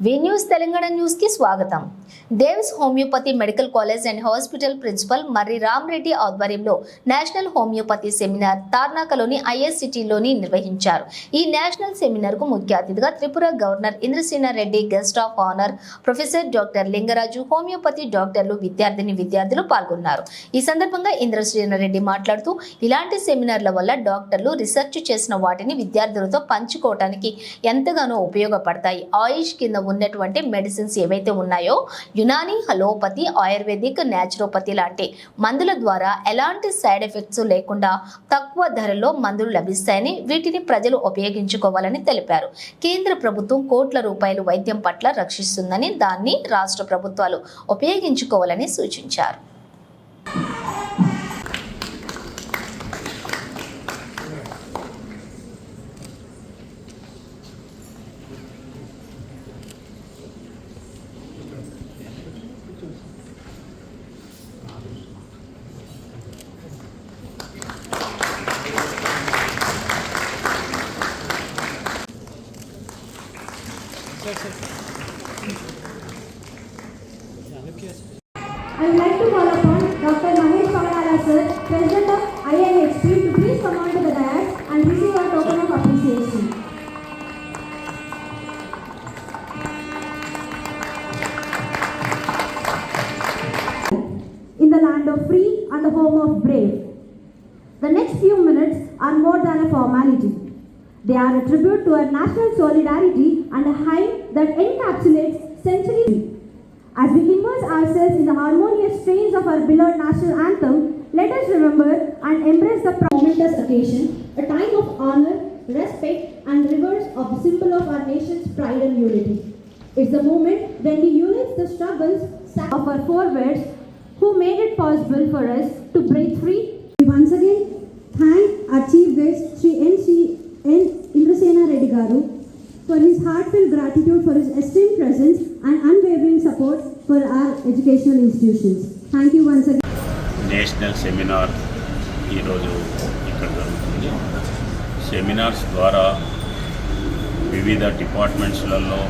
వి news Telangana న్యూస్కి స్వాగతం. Devs homoeopathy medical college and hospital principal Marri Ramareddy ఆధ్వర్యంలో national homeopathy seminar తార్నాకలోని ఐఎస్సిటీలోని నిర్వహించారు. ఈ నేషనల్ సెమినార్కు ముఖ్య అతిథిగా Tripura governor Indrasena Reddy guest of honour professor doctor Lingaraju homoeopathy డాక్టర్లు విద్యార్థిని విద్యార్థులు పాల్గొన్నారు. ఈ సందర్భంగా ఇంద్రసేన రెడ్డి మాట్లాడుతూ ఇలాంటి సెమినార్ల వల్ల డాక్టర్లు రీసెర్చ్ చేసిన వాటిని విద్యార్థులతో పంచుకోవటానికి ఎంతగానో ఉపయోగపడతాయి. ఆయుష్ కింద ఉన్నటువంటి మెడిసిన్స్ ఏవైతే ఉన్నాయో యునాని హలోపతి ఆయుర్వేదిక్ న్యాచురోపతి లాంటి మందుల ద్వారా ఎలాంటి సైడ్ ఎఫెక్ట్స్ లేకుండా తక్కువ ధరలో మందులు లభిస్తాయని వీటిని ప్రజలు ఉపయోగించుకోవాలని తెలిపారు. కేంద్ర ప్రభుత్వం కోట్ల రూపాయలు వైద్యం పట్ల రక్షిస్తుందని దాన్ని రాష్ట్ర ప్రభుత్వాలు ఉపయోగించుకోవాలని సూచించారు. I would like to call upon Dr. Mahesh Pagala sir, President of INHP, to please come on to the dais and receive a token of appreciation. In the land of free and the home of brave. The next few minutes are more than a formality. They are a tribute to our national solidarity and a hymn that encapsulates centuries. As we immerse ourselves in the harmonious strains of our beloved national anthem, let us remember and embrace the momentous occasion, a time of honor, respect, and reverence of the symbol of our nation's pride and unity. It's the moment when we unite the struggles of our forebears who made it possible for us to break free. We once again thank our chief guest, Sri N. N. Indrasena Reddy Garu, for his heartfelt gratitude for his esteemed presence and unwavering support for our educational institutions. Thank you once again. National seminar ఈరోజు ఇక్కడ జరుగుతుంది seminars ద్వారా వివిధ డిపార్ట్మెంట్స్లలో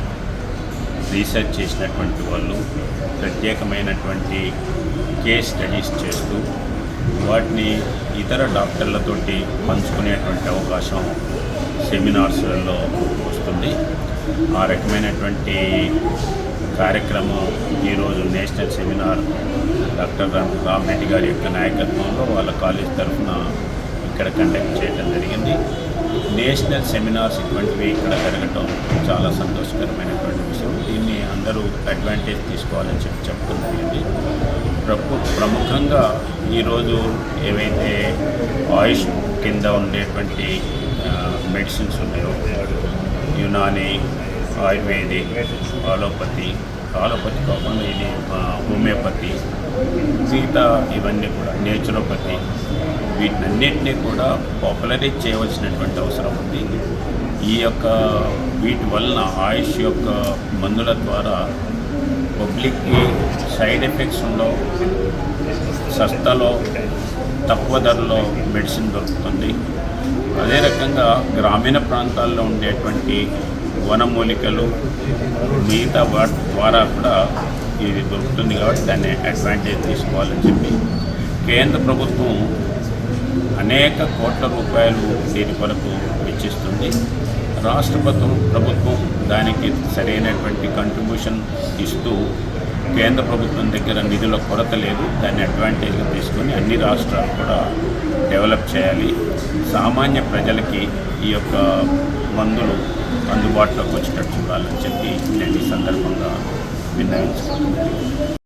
research చేసినటువంటి వాళ్ళు ప్రత్యేకమైనటువంటి case studies చేస్తూ వాటిని ఇతర డాక్టర్లతోటి పంచుకునేటువంటి అవకాశం సెమినార్స్లలో వస్తుంది ఆ రకమైనటువంటి కార్యక్రమం ఈరోజు national seminar doctor Ram Ramareddy garu యొక్క నాయకత్వంలో వాళ్ళ కాలేజ్ తరఫున ఇక్కడ కండక్ట్ చేయడం జరిగింది. నేషనల్ సెమినార్స్ ఇటువంటివి ఇక్కడ జరగటం చాలా సంతోషకరమైనటువంటి విషయం. దీన్ని అందరూ అడ్వాంటేజ్ తీసుకోవాలని చెప్పి చెప్పడం జరిగింది. ప్రపు ప్రముఖంగా ఈరోజు ఏవైతే ఆయుష్ కింద ఉండేటువంటి మెడిసిన్స్ ఉన్నాయో యునాని ఆయుర్వేదిక్ ఆలోపతి ఆలోపతి కాకుండా ఇది హోమియోపతి మిగతా ఇవన్నీ కూడా నేచురోపతి వీటినన్నింటినీ కూడా పాపులరైజ్ చేయవలసినటువంటి అవసరం ఉంది. ఈ యొక్క వీటి వలన ఆయుష్ యొక్క మందుల ద్వారా పబ్లిక్కి సైడ్ ఎఫెక్ట్స్ ఉండవు సస్తలో తక్కువ ధరలో మెడిసిన్ దొరుకుతుంది. అదే రకంగా గ్రామీణ ప్రాంతాల్లో ఉండేటువంటి వనమూలికలు మిగతా వాట్ ద్వారా కూడా ఇది దొరుకుతుంది కాబట్టి దాన్ని అడ్వాంటేజ్ తీసుకోవాలని చెప్పి కేంద్ర ప్రభుత్వం అనేక కోట్ల రూపాయలు దీని కొరకు వెచ్చిస్తుంది. రాష్ట్ర ప్రభుత్వం దానికి సరైనటువంటి కంట్రిబ్యూషన్ ఇస్తూ కేంద్ర ప్రభుత్వం దగ్గర నిధుల కొరత లేదు. దాన్ని అడ్వాంటేజ్గా తీసుకొని అన్ని రాష్ట్రాలు కూడా డెవలప్ చేయాలి. సామాన్య ప్రజలకి ఈ యొక్క మందులు అందుబాటులోకి వచ్చేటట్టు చూడాలని చెప్పి నేను ఈ సందర్భంగా విన్నవించుకుంటున్నాను.